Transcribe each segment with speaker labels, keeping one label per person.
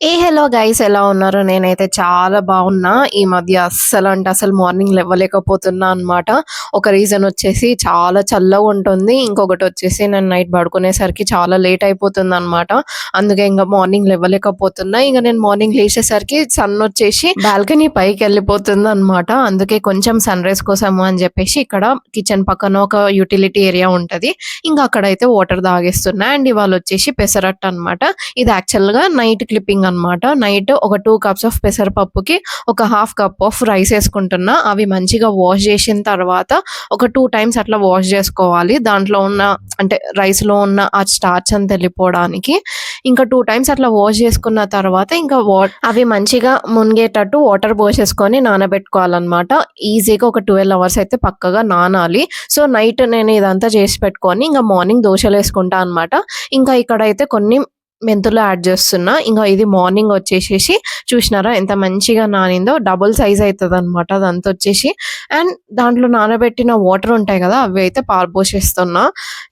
Speaker 1: ఏ hello guys ఎలా ఉన్నారు? నేనైతే చాలా బాగున్నా. ఈ మధ్య అస్సలు అంటే అసలు మార్నింగ్ లేవలేకపోతున్నా అన్నమాట. ఒక రీజన్ వచ్చేసి చాలా చల్లగా ఉంటుంది. ఇంకొకటి వచ్చేసి నేను నైట్ పడుకునేసరికి చాలా లేట్ అయిపోతుంది అనమాట అందుకే ఇంకా మార్నింగ్ లేవలేకపోతున్నా. ఇంకా నేను మార్నింగ్ లేచేసరికి సన్ వచ్చేసి బాల్కనీ పైకి వెళ్ళిపోతుంది అనమాట అందుకే కొంచెం సన్ రైజ్ కోసము అని చెప్పేసి ఇక్కడ కిచెన్ పక్కన ఒక యూటిలిటీ ఏరియా ఉంటది. ఇంకా అక్కడైతే వాటర్ తాగేస్తున్నా. అండ్ ఇవాళ వచ్చేసి పెసరట్టు అన్నమాట. ఇది యాక్చువల్గా నైట్ క్లిప్పింగ్ అన్నమాట నైట్ ఒక టూ కప్స్ ఆఫ్ పెసరపప్పుకి ఒక హాఫ్ కప్ ఆఫ్ రైస్ వేసుకుంటున్నా. అవి మంచిగా వాష్ చేసిన తర్వాత ఒక టూ టైమ్స్ అట్లా వాష్ చేసుకోవాలి. దాంట్లో ఉన్న అంటే రైస్లో ఉన్న ఆ స్టార్చ్ అని వెళ్ళిపోవడానికి. ఇంకా టూ టైమ్స్ అట్లా వాష్ చేసుకున్న తర్వాత ఇంకా వా అవి మంచిగా మునిగేటట్టు వాటర్ పోసేసుకొని నానబెట్టుకోవాలన్నమాట. ఈజీగా ఒక ట్వెల్వ్ అవర్స్ అయితే పక్కగా నానాలి. సో నైట్ నేను ఇదంతా చేసి పెట్టుకొని ఇంకా మార్నింగ్ దోశలు వేసుకుంటా అనమాట ఇంకా ఇక్కడైతే కొన్ని మెంతులు యాడ్ చేస్తున్నా. ఇంకా ఇది మార్నింగ్ వచ్చేసేసి చూసినారా ఎంత మంచిగా నానిందో. డబుల్ సైజ్ అవుతుంది అనమాట అదంతా వచ్చేసి. అండ్ దాంట్లో నానబెట్టిన వాటర్ ఉంటాయి కదా అవి అయితే పాలు పోసేస్తున్నా.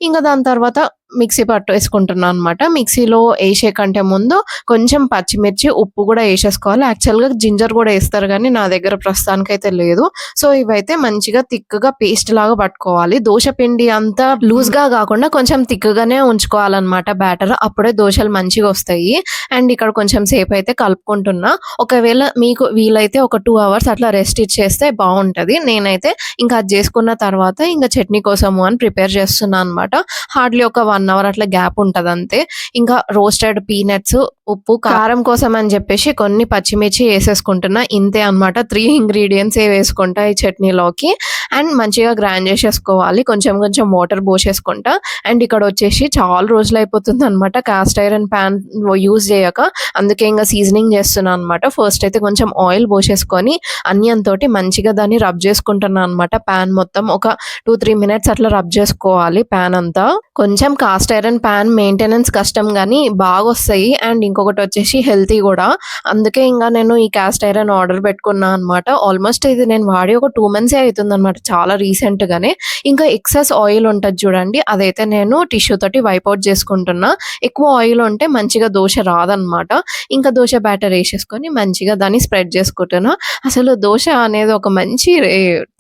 Speaker 1: ఇంకా దాని తర్వాత మిక్సీ పట్టు వేసుకుంటున్నాను అనమాట మిక్సీలో వేసే కంటే ముందు కొంచెం పచ్చిమిర్చి ఉప్పు కూడా వేసేసుకోవాలి. యాక్చువల్గా జింజర్ కూడా వేస్తారు కానీ నా దగ్గర ప్రస్తుతానికి అయితే లేదు. సో ఇవైతే మంచిగా తిక్కుగా పేస్ట్ లాగా పట్టుకోవాలి. దోశ పిండి అంతా లూజ్గా కాకుండా కొంచెం తిక్కుగానే ఉంచుకోవాలన్నమాట బ్యాటర్ అప్పుడే దోశలు మంచిగా వస్తాయి. అండ్ ఇక్కడ కొంచెం సేపు అయితే కలుపుకుంటున్నా. ఒకవేళ మీకు వీలైతే ఒక టూ అవర్స్ అట్లా రెస్ట్ ఇచ్చేస్తే బాగుంటుంది. నేనైతే ఇంకా అది చేసుకున్న తర్వాత ఇంకా చట్నీ కోసము అని ప్రిపేర్ చేస్తున్నాను అనమాట హార్డ్లీ ఒక వన్ వన్ అవర్ అట్లా గ్యాప్ ఉంటుంది అంతే. ఇంకా రోస్టెడ్ పీనట్స్ ఉప్పు కారం కోసం అని చెప్పేసి కొన్ని పచ్చిమిర్చి వేసేసుకుంటున్నా. ఇంతే అన్నమాట. త్రీ ఇంగ్రీడియంట్స్ ఏ వేసుకుంటా ఈ చట్నీలోకి. అండ్ మంచిగా గ్రైండ్ చేసేసుకోవాలి. కొంచెం కొంచెం వాటర్ పోసేసుకుంటా. అండ్ ఇక్కడ వచ్చేసి చాలా రోజులు అయిపోతుంది అనమాట కాస్ట్ ఐరన్ ప్యాన్ యూజ్ చేయక. అందుకే ఇంకా సీజనింగ్ చేస్తున్నాను అనమాట ఫస్ట్ అయితే కొంచెం ఆయిల్ పోసేసుకొని అనియన్ తోటి మంచిగా దాన్ని రబ్ చేసుకుంటున్నాను అనమాట ప్యాన్ మొత్తం ఒక టూ త్రీ మినిట్స్ అట్లా రబ్ చేసుకోవాలి ప్యాన్ అంతా. కొంచెం కాస్ట్ ఐరన్ ప్యాన్ మెయింటెనెన్స్ కష్టం కానీ బాగా వస్తాయి అండ్ ఇంకొకటి వచ్చేసి హెల్తీ కూడా. అందుకే ఇంకా నేను ఈ కాస్ట్ ఐరన్ ఆర్డర్ పెట్టుకున్నా అనమాట ఆల్మోస్ట్ ఇది నేను వాడి ఒక టూ మంత్స్ అవుతుంది అనమాట చాలా రీసెంట్గానే ఇంకా ఎక్సెస్ ఆయిల్ ఉంటుంది చూడండి అదైతే నేను టిష్యూ తోటి వైప్ అవుట్ చేసుకుంటున్నా. ఎక్కువ ఆయిల్ ఉంటే మంచిగా దోశ రాదనమాట ఇంకా దోశ బ్యాటర్ వేసేసుకొని మంచిగా దాన్ని స్ప్రెడ్ చేసుకుంటున్నా. అసలు దోశ అనేది ఒక మంచి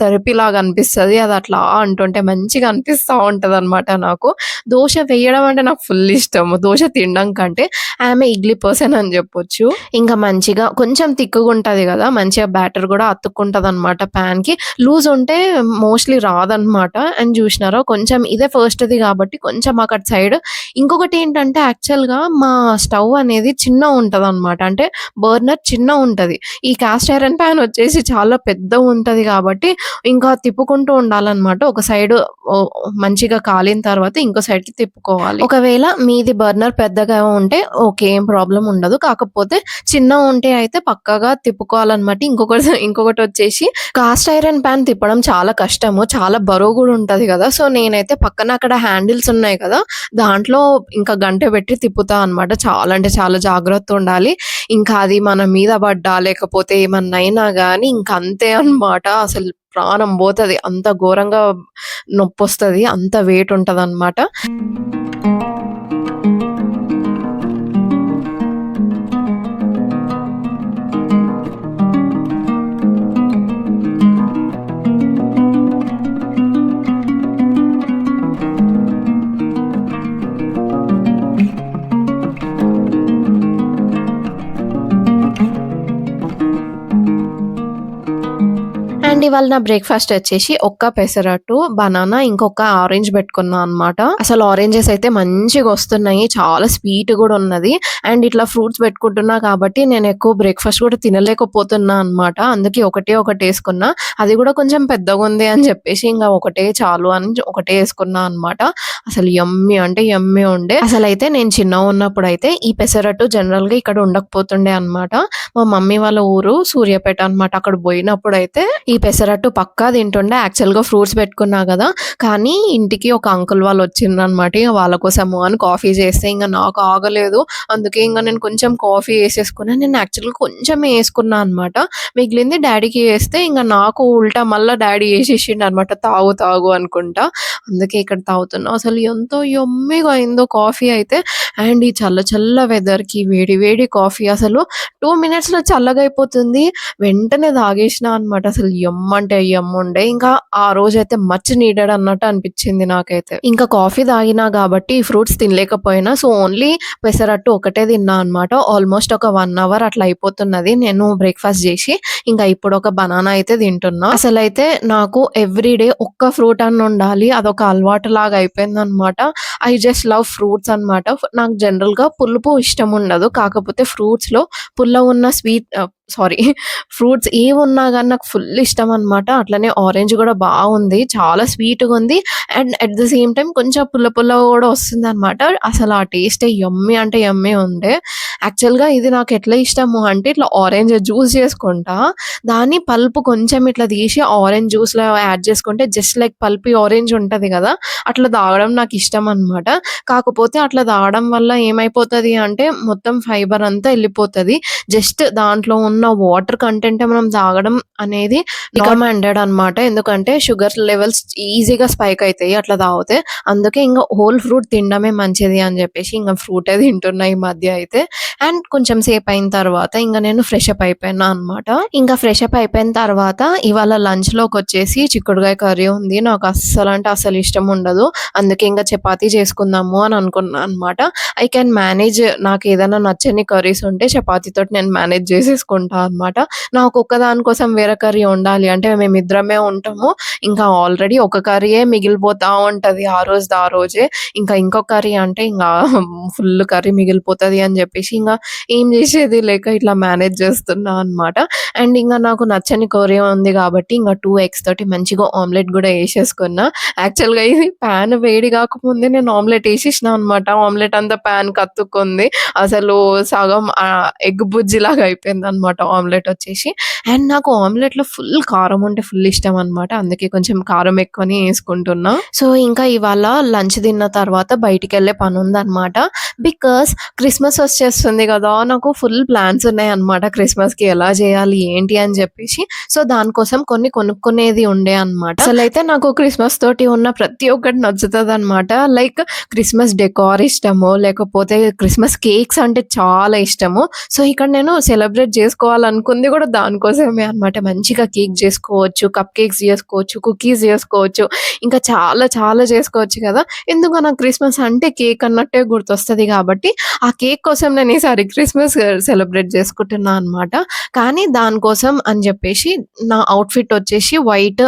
Speaker 1: థెరపీ లాగా అనిపిస్తుంది. అది అట్లా అంటుంటే మంచిగా అనిపిస్తూ ఉంటుంది అనమాట నాకు. దోశ వేయడం అంటే నాకు ఫుల్ ఇష్టం దోశ తినడం కంటే ఆమె ఇడ్లీ పర్సన్ అని చెప్పొచ్చు. ఇంకా మంచిగా కొంచెం తిక్కుగా ఉంటది కదా మంచిగా బ్యాటర్ కూడా అతుక్కుంటుంది అనమాట ప్యాన్కి. లూజ్ ఉంటే మోస్ట్లీ రాదనమాట అండ్ చూసినారో కొంచెం ఇదే ఫస్ట్ది కాబట్టి కొంచెం అక్కడ సైడ్ ఇంకొకటి ఏంటంటే యాక్చువల్గా మా స్టవ్ అనేది చిన్న ఉంటుంది అనమాట అంటే బర్నర్ చిన్న ఉంటది. ఈ కాస్ట్ ఐరన్ ప్యాన్ వచ్చేసి చాలా పెద్ద ఉంటది కాబట్టి ఇంకా తిప్పుకుంటూ ఉండాలన్నమాట. ఒక సైడ్ మంచిగా కాలిన తర్వాత ఇంకో సైడ్కి తిప్పుకోవాలి ఒకవేళ మీది బర్నర్ పెద్దగా ఉంటే ఓకే ఏం ప్రాబ్లం ఉండదు. కాకపోతే చిన్న ఉంటే అయితే పక్కగా తిప్పుకోవాలన్నమాట. ఇంకొకటి ఇంకొకటి వచ్చేసి కాస్ట్ ఐరన్ ప్యాన్ తిప్పడం చాలా కష్టము. చాలా బరువు కూడా ఉంటుంది కదా. సో నేనైతే పక్కన అక్కడ హ్యాండిల్స్ ఉన్నాయి కదా. దాంట్లో ఇంకా గంట పెట్టి తిప్పుతా అన్నమాట. చాలా అంటే చాలా జాగ్రత్త ఉండాలి. ఇంకా అది మన మీద పడ్డా లేకపోతే ఏమన్నైనా అయినా కానీ ఇంక అంతే అన్నమాట. అసలు ప్రాణం పోతది. అంత ఘోరంగా నొప్పి వస్తది అంత వెయిట్ ఉంటుంది అనమాట ఇవాళ నా బ్రేక్ఫాస్ట్ వచ్చేసి ఒక్క పెసరట్టు బనానా ఇంకొక ఆరెంజ్ పెట్టుకున్నా అన్నమాట. అసలు ఆరెంజెస్ అయితే మంచిగా వస్తున్నాయి చాలా స్వీట్ కూడా ఉన్నది. అండ్ ఇట్లా ఫ్రూట్స్ పెట్టుకుంటున్నా కాబట్టి నేను ఎక్కువ బ్రేక్ఫాస్ట్ కూడా తినలేకపోతున్నా అనమాట అందుకే ఒకటే ఒకటి వేసుకున్నా. అది కూడా కొంచెం పెద్దగా ఉంది అని చెప్పేసి ఇంకా ఒకటే చాలు అని ఒకటే వేసుకున్నా అన్నమాట. అసలు ఎమ్మి అంటే ఎమ్మి ఉండే. అసలు అయితే నేను చిన్న ఉన్నప్పుడు అయితే ఈ పెసరట్టు జనరల్గా ఇక్కడ ఉండకపోతుండే అన్నమాట. మా మమ్మీ వాళ్ళ ఊరు సూర్యాపేట అన్నమాట. అక్కడ పోయినప్పుడు అయితే ఈ పెసర పెసరట్టు పక్కా తింటుండే యాక్చువల్‌గా ఫ్రూట్స్ పెట్టుకున్నా కదా కానీ ఇంటికి ఒక అంకుల్ వాళ్ళు వచ్చిండ్రనమాట. ఇగ వాళ్ళ కోసము అని కాఫీ చేస్తే ఇంకా నాకు ఆగలేదు. అందుకే ఇంకా నేను కొంచెం కాఫీ ఏసేసుకున్నా. నేను యాక్చువల్‌గా కొంచెం వేసుకున్నా అనమాట. మిగిలింది డాడీకి వేస్తే ఇంకా నాకు ఉల్టా మళ్ళీ డాడీ వేసేసిండు అనమాట తాగు తాగు అనుకుంటా. అందుకే ఇక్కడ తాగుతున్నా. అసలు ఎంతో యమ్మీగా అయిందో కాఫీ అయితే. అండ్ ఈ చల్ల చల్ల వెదర్‌కి వేడి వేడి కాఫీ అసలు టూ మినిట్స్‌లో చల్లగయిపోతుంది. వెంటనే తాగేసినా అనమాట. అసలు అమ్మ అంటే అమ్మ ఉండే. ఇంకా ఆ రోజైతే మచ్ నీడెడ్ అన్నట్టు అనిపించింది నాకైతే. ఇంకా కాఫీ తాగినా కాబట్టి ఫ్రూట్స్ తినలేకపోయినా సో, ఓన్లీ పెసరట్టు ఒకటే తిన్నా అనమాట. ఆల్మోస్ట్ ఒక వన్ అవర్ అట్లా అయిపోతున్నది. నేను బ్రేక్‌ఫాస్ట్ చేసి ఇంకా ఇప్పుడు ఒక బనానా అయితే తింటున్నా. అసలైతే నాకు ఎవ్రీ డే ఒక్క ఫ్రూట్ అన్న ఉండాలి. అదొక అలవాటులాగా అయిపోయిందనమాట. ఐ జస్ట్ లవ్ ఫ్రూట్స్ అనమాట. నాకు జనరల్‌గా పులుపు ఇష్టం ఉండదు. కాకపోతే ఫ్రూట్స్‌లో పుల్లగున్న స్వీట్ సారీ ఫ్రూట్స్ ఏమున్నా కానీ నాకు ఫుల్ ఇష్టం అనమాట. అట్లనే ఆరెంజ్ కూడా బాగుంది చాలా స్వీట్‌గుంది. And at the same time కొంచెం పుల్ల పుల్లగా వస్తుంది అనమాట అసలు ఆ టేస్ట్ యమ్మీ అంటే యమ్మీ ఉండే. యాక్చువల్‌గా ఇది నాకు ఎట్లా ఇష్టము అంటే ఇట్లా ఆరెంజ్ జ్యూస్ చేసుకుంటా. దాన్ని పల్ప్ కొంచెం ఇట్లా తీసి ఆరెంజ్ జ్యూస్‌లో యాడ్ చేసుకుంటే జస్ట్ లైక్ పల్పి ఆరెంజ్ ఉంటుంది కదా అట్లా తాగడం నాకు ఇష్టం అనమాట. కాకపోతే అట్లా తాగడం వల్ల ఏమైపోతుంది అంటే మొత్తం ఫైబర్ అంతా వెళ్ళిపోతుంది జస్ట్ దాంట్లో ఉన్న వాటర్ కంటెంట్ మనం తాగడం అనేది రికమెండెడ్ అనమాట. ఎందుకంటే షుగర్ లెవెల్స్ ఈజీగా స్పైక్ అవుతాయి అట్లా తాగితే. అందుకే ఇంకా హోల్ ఫ్రూట్ తినడమే మంచిది అని చెప్పేసి ఇంకా ఫ్రూటే తింటున్నా ఈ మధ్య అయితే. అండ్ కొంచెం సేపు అయిన తర్వాత ఇంకా నేను ఫ్రెష్ అప్ అయిపోయినా అనమాట. ఇంకా ఫ్రెష్ అప్ అయిపోయిన తర్వాత ఇవాళ లంచ్లోకి వచ్చేసి చిక్కుడుగాయ కర్రీ ఉంది. నాకు అస్సలు అంటే అస్సలు ఇష్టం ఉండదు. అందుకే ఇంకా చపాతీ చేసుకుందాము అని అనుకున్నా అనమాట. ఐ క్యాన్ మేనేజ్ నాకు ఏదైనా నచ్చని కర్రీస్ ఉంటే చపాతీతో నేను మేనేజ్ ఉంటాం అనమాట. నాకు ఒక్కదాని కోసం వేరే కర్రీ ఉండాలి అంటే మేము ఇద్దరమే ఉంటాము. ఇంకా ఆల్రెడీ ఒక కర్రీయే మిగిలిపోతా ఉంటది. ఆ రోజు ఆ రోజే. ఇంకా ఇంకో కర్రీ అంటే ఇంకా ఫుల్ కర్రీ మిగిలిపోతది అని చెప్పేసి ఇంకా ఏం చేసేది లేక ఇట్లా మేనేజ్ చేస్తున్నా అనమాట. అండ్ ఇంకా నాకు నచ్చని కర్రీ ఉంది కాబట్టి ఇంకా టూ ఎగ్స్ తోటి మంచిగా ఆమ్లెట్ కూడా వేసేసుకున్నా యాక్చువల్‌గా ఇది పాన్ వేడి కాకముందే నేను ఆమ్లెట్ వేసేసిన అనమాట. ఆమ్లెట్ అంతా ప్యాన్ కత్తుకుంది అసలు సగం ఎగ్ బుజ్జిలాగా అనమాట ఆమ్లెట్ వచ్చేసి. అండ్ నాకు ఆమ్లెట్‌లో ఫుల్ కారం ఉంటే ఫుల్ ఇష్టం అనమాట. అందుకే కొంచెం కారం ఎక్కువనే వేసుకుంటున్నా సో, ఇంకా ఇవాళ లంచ్ తిన్న తర్వాత బయటికి వెళ్ళే పని ఉందన్నమాట బికాస్ క్రిస్మస్ వచ్చేస్తుంది కదా నాకు ఫుల్ ప్లాన్స్ ఉన్నాయి అన్నమాట క్రిస్మస్ క్రిస్మస్‌కి ఎలా చేయాలి ఏంటి అని చెప్పేసి సో, దానికోసం కొన్ని కొనుక్కునేది ఉండే అనమాట. అయితే నాకు క్రిస్మస్ తోటి ఉన్న ప్రతి ఒక్కటి నచ్చుతుంది అనమాట లైక్ క్రిస్మస్ డెకార్ ఇష్టము. లేకపోతే క్రిస్మస్ కేక్స్ అంటే చాలా ఇష్టము. సో, ఇక్కడ నేను సెలబ్రేట్ చేసుకోవాలనుకుంది కూడా దానికోసమే అనమాట. మంచిగా కేక్ చేసుకోవచ్చు కప్ కేక్స్ చేసుకోవచ్చు కుకీస్ చేసుకోవచ్చు ఇంకా చాలా చాలా చేసుకోవచ్చు కదా ఎందుకో నాకు క్రిస్మస్ అంటే కేక్ అన్నట్టే గుర్తొస్తది కాబట్టి ఆ కేక్ కోసం నేను ఈసారి క్రిస్మస్ సెలబ్రేట్ చేసుకుంటున్నా అనమాట. కానీ దానికోసం అని చెప్పేసి నా అవుట్‌ఫిట్ వచ్చేసి వైట్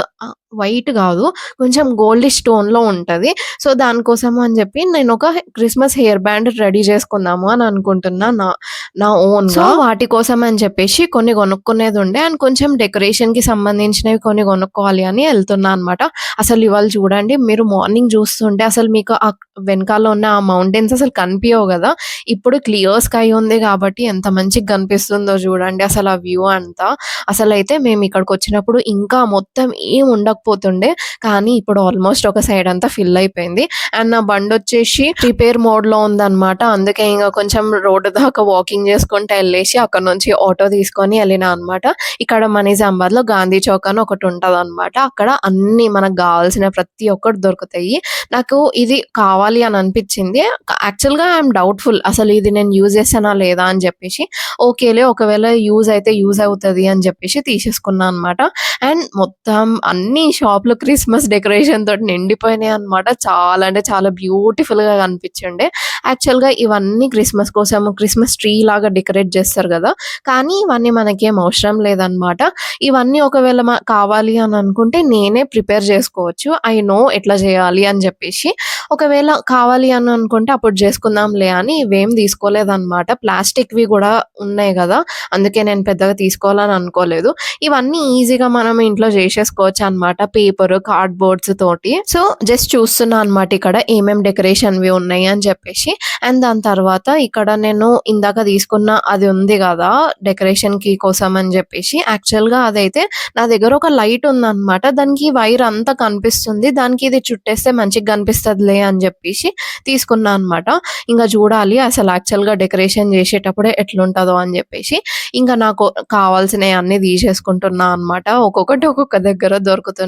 Speaker 1: వైట్ గాదు. కొంచెం గోల్డిష్ టోన్‌లో ఉంటది. సో, దానికోసం అని జెప్పి నేనొక క్రిస్మస్ హెయిర్ బ్యాండ్ రెడీ జేసుకుందాము అని అనుకుంటున్నా నా నా ఓన్‌గా. సో, వాటి కోసం అని చెప్పేసి కొన్ని కొనుక్కునేది ఉండే. అండ్ కొంచెం డెకరేషన్‌కి సంబంధించినవి కొన్ని కొనుక్కోవాలి అని ఎళ్తున్నా అనమాట. అసలు ఇవాళ చూడండి మీరు మార్నింగ్ జూస్తుంటే అసలు మీకు ఆ వెనకాల ఉన్న ఆ మౌంటైన్స్ అసలు కనిపియవు గదా! ఇప్పుడు క్లియర్ స్కై ఉంది గాబట్టి ఎంత మంచిగా కనిపిస్తుందో జూడండి అసలు ఆ వ్యూ అంతా. అసలైతే మేము ఇక్కడికొచ్చినప్పుడు ఇంకా మొత్తం ఏం పోతుండే కానీ ఇప్పుడు ఆల్మోస్ట్ ఒక సైడ్ అంతా ఫిల్ అయిపోయింది. అండ్ నా బండి వచ్చేసి రిపేర్ మోడ్‌లో ఉందనమాట. అందుకే ఇంకా కొంచెం రోడ్డు దాకా వాకింగ్ చేసుకుంటూ వెళ్ళేసి అక్కడ నుంచి ఆటో తీసుకొని వెళ్ళిన అనమాట. ఇక్కడ మన గాంధీ చౌక్ అని ఒకటి ఉంటుంది అనమాట అక్కడ అన్ని మనకు కావాల్సిన ప్రతి ఒక్కటి దొరుకుతాయి. నాకు ఇది కావాలి అని అనిపించింది యాక్చువల్‌గా ఐ యామ్ డౌట్‌ఫుల్ అసలు ఇది నేను యూజ్ చేస్తానా లేదా అని చెప్పేసి ఓకేలే ఒకవేళ యూజ్ అయితే యూజ్ అవుతుంది అని చెప్పేసి తీసేసుకున్నా అనమాట. అండ్ మొత్తం అన్ని షాప్లో క్రిస్మస్ డెకరేషన్ తోటి నిండిపోయినాయి అనమాట. చాలా అంటే చాలా బ్యూటిఫుల్‌గా కనిపిచ్చుండే. యాక్చువల్‌గా ఇవన్నీ క్రిస్మస్ కోసం క్రిస్మస్ ట్రీ లాగా డెకరేట్ చేస్తారు కదా కానీ ఇవన్నీ మనకేం అవసరం లేదనమాట. ఇవన్నీ ఒకవేళ మా కావాలి అని అనుకుంటే నేనే ప్రిపేర్ చేసుకోవచ్చు ఐ నో ఎట్లా చేయాలి అని చెప్పేసి ఒకవేళ కావాలి అని అనుకుంటే అప్పుడు చేసుకుందాంలే అని ఇవేం తీసుకోలేదనమాట. ప్లాస్టిక్‌వి కూడా ఉన్నాయి కదా అందుకే నేను పెద్దగా తీసుకోవాలని అనుకోలేదు. ఇవన్నీ ఈజీగా మనం ఇంట్లో అనమాట పేపర్, కార్డ్‌బోర్డ్స్ తోటి. సో, జస్ట్ చూస్తున్నా అనమాట ఇక్కడ ఏమేం డెకరేషన్‌వి ఉన్నాయి అని చెప్పేసి. అండ్ దాని తర్వాత ఇక్కడ నేను ఇందాక తీసుకున్న అది ఉంది కదా డెకరేషన్కి కోసం అని చెప్పేసి యాక్చువల్గా అదైతే నా దగ్గర ఒక లైట్ ఉందనమాట. దానికి వైర్ అంతా కనిపిస్తుంది. దానికి ఇది చుట్టేస్తే మంచిగా కనిపిస్తుందిలే అని చెప్పేసి తీసుకున్నా అనమాట. ఇంకా చూడాలి అసలు యాక్చువల్గా డెకరేషన్ చేసేటప్పుడే ఎట్లుంటదో అని చెప్పేసి. ఇంకా నాకు కావాల్సినయి అన్ని తీసేసుకుంటున్నా అనమాట. ఒక్కొక్కటి ఒక్కొక్క దగ్గర దొరుకుతున్నాయి.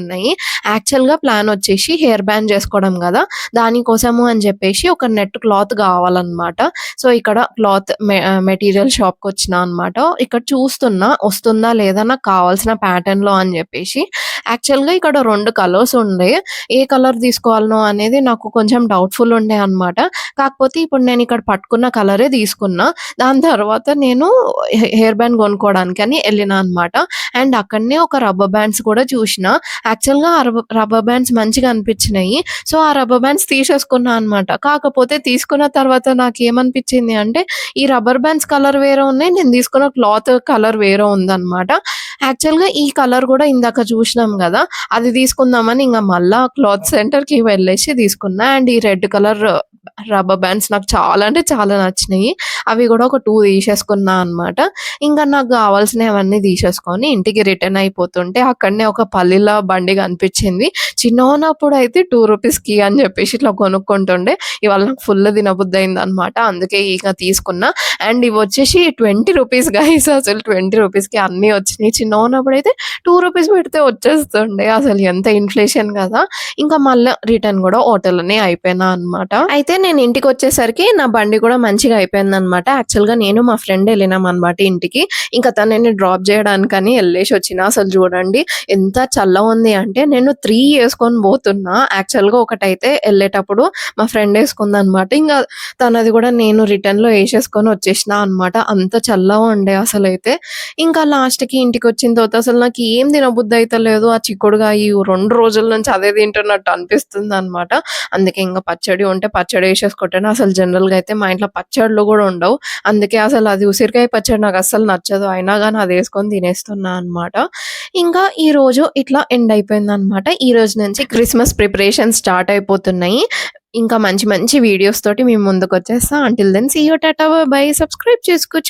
Speaker 1: యాక్చువల్‌గా ప్లాన్ వచ్చేసి హెయిర్ బ్యాండ్ చేసుకోవడం కదా దానికోసము అని చెప్పేసి ఒక నెట్ క్లాత్ కావాలన్నమాట సో, ఇక్కడ క్లాత్ మె షాప్కి వచ్చిన అనమాట. ఇక్కడ చూస్తున్నా వస్తుందా లేదా నాకు కావాల్సిన ప్యాటర్న్‌లో అని చెప్పేసి. యాక్చువల్‌గా ఇక్కడ రెండు కలర్స్ ఉండే. ఏ కలర్ తీసుకోవాలనో అనేది నాకు కొంచెం డౌట్‌ఫుల్ ఉండే అనమాట. కాకపోతే ఇప్పుడు నేను ఇక్కడ పట్టుకున్న కలరే తీసుకున్నా. దాని తర్వాత నేను హెయిర్ బ్యాండ్ కొనుక్కోవడానికి అని వెళ్ళిన అనమాట. అండ్ అక్కడనే ఒక రబ్బర్ బ్యాండ్స్ కూడా చూసిన యాక్చువల్‌గా రబ్బర్ బ్యాండ్స్ మంచిగా అనిపించినాయి. సో, ఆ రబ్బర్ బ్యాండ్స్ తీసేసుకున్నా అనమాట. కాకపోతే తీసుకున్న తర్వాత నాకు ఏమనిపించింది అంటే ఈ రబ్బర్ బ్యాండ్స్ కలర్ వేరే ఉన్నాయి. నేను తీసుకున్న క్లాత్ కలర్ వేరే ఉందన్నమాట యాక్చువల్‌గా ఈ కలర్ కూడా ఇందాక చూసినాం కదా అది తీసుకుందామని ఇంకా మళ్ళా క్లాత్ సెంటర్‌కి వెళ్ళేసి తీసుకున్నా. అండ్ ఈ రెడ్ కలర్ రబ్బర్ బ్యాండ్స్ నాకు చాలా అంటే చాలా నచ్చినాయి. అవి కూడా ఒక టూ తీసేసుకున్నా అనమాట. ఇంకా నాకు కావాల్సినవన్నీ తీసేసుకొని ఇంటికి రిటర్న్ అయిపోతుంటే అక్కడనే ఒక పల్లీల బండి కనిపించింది. చిన్నప్పుడు అయితే టూ రూపీస్కి అని చెప్పేసి ఇట్లా కొనుక్కుంటుండే. ఇవాళ నాకు ఫుల్ తినబుద్ధ అయింది అనమాట అందుకే ఇక తీసుకున్నా. అండ్ ఇవి వచ్చేసి ట్వంటీ రూపీస్ గైస్ అసలు ట్వంటీ రూపీస్కి అన్నీ వచ్చినాయి. చిన్న చిన్నగున్నప్పుడైతే రూ. 2 పెడితే వచ్చేస్తుండే. అసలు ఎంత ఇన్‌ఫ్లేషన్ కదా ఇంకా మళ్ళీ రిటర్న్ కూడా హోటల్లోనే అయిపోయినా అనమాట. అయితే నేను ఇంటికి వచ్చేసరికి నా బండి కూడా మంచిగా అయిపోయిందనమాట. యాక్చువల్‌గా నేను మా ఫ్రెండ్ వెళ్ళినాం అనమాట ఇంటికి. ఇంకా తనని డ్రాప్ చేయడానికని వెళ్ళేసి వచ్చిన అసలు చూడండి ఎంత చల్లగుంది అంటే నేను త్రీ వేసుకొని పోతున్నా. యాక్చువల్‌గా ఒకటైతే వెళ్ళేటప్పుడు మా ఫ్రెండ్ వేసుకుంది అనమాట ఇంకా తనది కూడా నేను రిటర్న్‌లో వేసేసుకొని వచ్చేసిన అనమాట. అంత చల్లగా ఉండే అసలు అయితే ఇంకా లాస్ట్‌కి వచ్చిన తర్వాత అసలు నాకు ఏం తినబుద్ధి అయితలేదు. ఆ చిక్కుడుగా ఈ రెండు రోజుల నుంచి అదే తింటున్నట్టు అనిపిస్తుంది అనమాట అందుకే ఇంకా పచ్చడి ఉంటే పచ్చడి వేసేసుకుంటాను అసలు జనరల్‌గా అయితే మా ఇంట్లో పచ్చడ్లు కూడా ఉండవు. అందుకే అసలు అది ఉసిరికాయ పచ్చడి నాకు అస్సలు నచ్చదు. అయినా కానీ అది వేసుకొని తినేస్తున్నా అనమాట. ఇంకా ఈ రోజు ఇట్లా ఎండ్ అయిపోయింది అన్నమాట ఈ రోజు నుంచి క్రిస్మస్ ప్రిపరేషన్ స్టార్ట్ అయిపోతున్నాయి. ఇంకా మంచి మంచి వీడియోస్ తోటి మీ ముందుకొచ్చేస్తా. Until then see you tata bye bye. Subscribe చేసుకోవచ్చు.